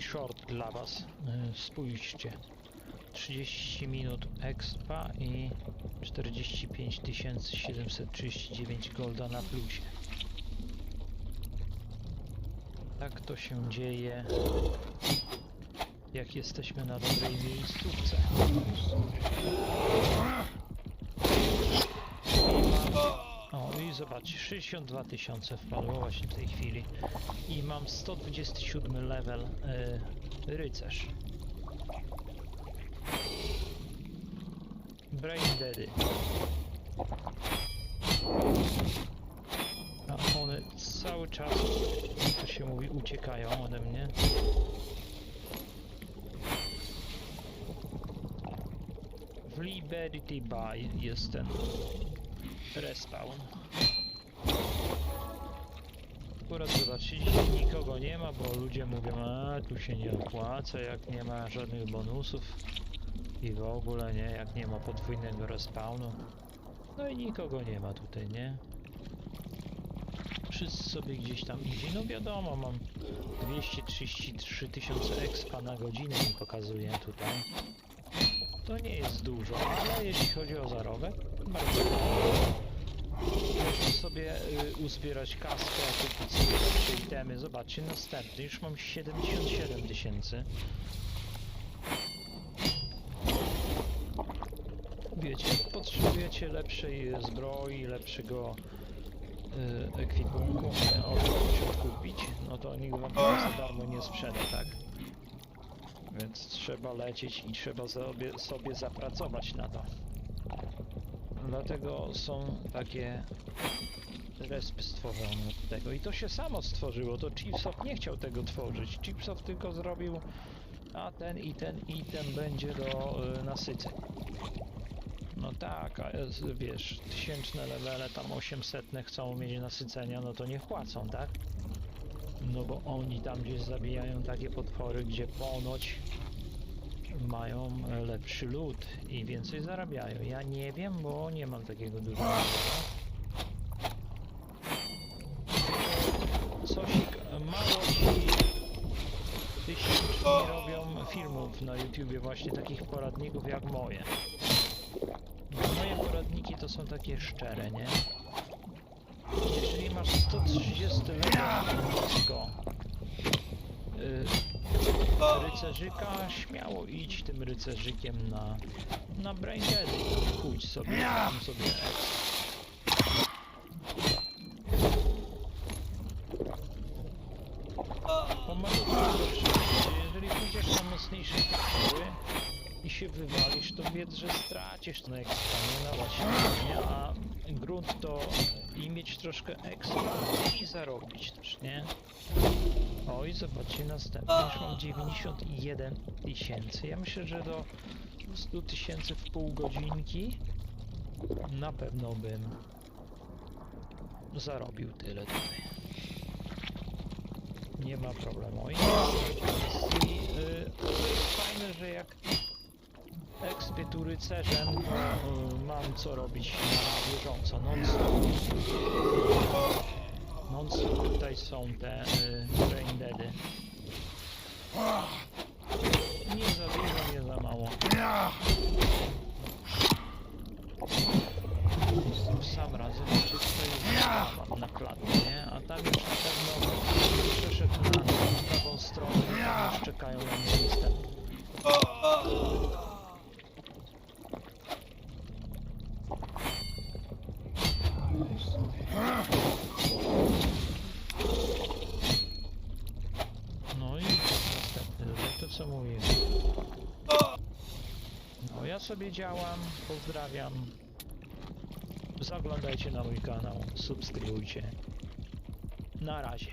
short dla was. Y, Spójrzcie. 30 minut expa i 45 739 golda na plusie. Tak to się dzieje, jak jesteśmy na dobrej miejscówce. I mam, zobaczcie, 62 tysiące wpadło właśnie w tej chwili. I mam 127 level y, rycerz. Brain Deady. A one cały czas, jak to się mówi, uciekają ode mnie. W Liberty Bay jest ten respawn. Akurat zobaczcie, dzisiaj nikogo nie ma, bo ludzie mówią, a tu się nie opłaca, jak nie ma żadnych bonusów i w ogóle nie, jak nie ma podwójnego respawnu. No i nikogo nie ma tutaj, nie? Wszyscy sobie gdzieś tam idzie. No wiadomo, mam 233 tysiące expa na godzinę mi pokazuje tutaj. To nie jest dużo, ale jeśli chodzi o zarobek, bardzo sobie y, uzbierać kaskę, kupić sobie lepsze itemy. Zobaczcie, następny. Już mam 77 tysięcy. Wiecie, potrzebujecie lepszej zbroi, lepszego y, ekwipunku, czegoś odkupić, no to nikt wam za darmo nie sprzeda, tak? Więc trzeba lecieć i trzeba sobie, sobie zapracować na to. Dlatego są takie respy stworzone do tego. I to się samo stworzyło, to Chipsoft nie chciał tego tworzyć. Chipsoft tylko zrobił, a ten i ten item będzie do y, nasyceń. No tak, a jest, wiesz, tysięczne levele, tam 800 chcą mieć nasycenia, no to nie płacą, tak? No bo oni tam gdzieś zabijają takie potwory, gdzie ponoć mają lepszy lód i więcej zarabiają. Ja nie wiem, bo nie mam takiego dużego. Cosik, mało ci tysięczni robią filmów na YouTubie właśnie takich poradników jak moje. Bo moje poradniki to są takie szczere, nie? Jeżeli masz 130 level y, rycerzyka, śmiało idź tym rycerzykiem na, na Brain Dead i pójdź sobie, tam sobie to dobrze. Jeżeli pójdziesz na mocniejsze potwory i się wywalisz, to wiedz, że stracisz ten ekstra, nie nalać nie? A grunt to i mieć troszkę ekstra i zarobić też, nie? Oj, zobaczcie, następny już mam 91 tysięcy. Ja myślę, że do 100 tysięcy w pół godzinki na pewno bym zarobił tyle tutaj. Nie ma problemu. I, i y, jest fajne, że jak ekspię tu y, mam co robić na bieżąco. Non-stop tutaj są te y, brain deady. Nie za dużo, nie za mało. W sam raz zobaczcie, tutaj jest mam na klatce, nie? A tam już na pewno przeszedł na prawą stronę i już czekają na mnie następne. No co mówisz. No ja sobie działam, pozdrawiam. Zaglądajcie na mój kanał, subskrybujcie. Na razie.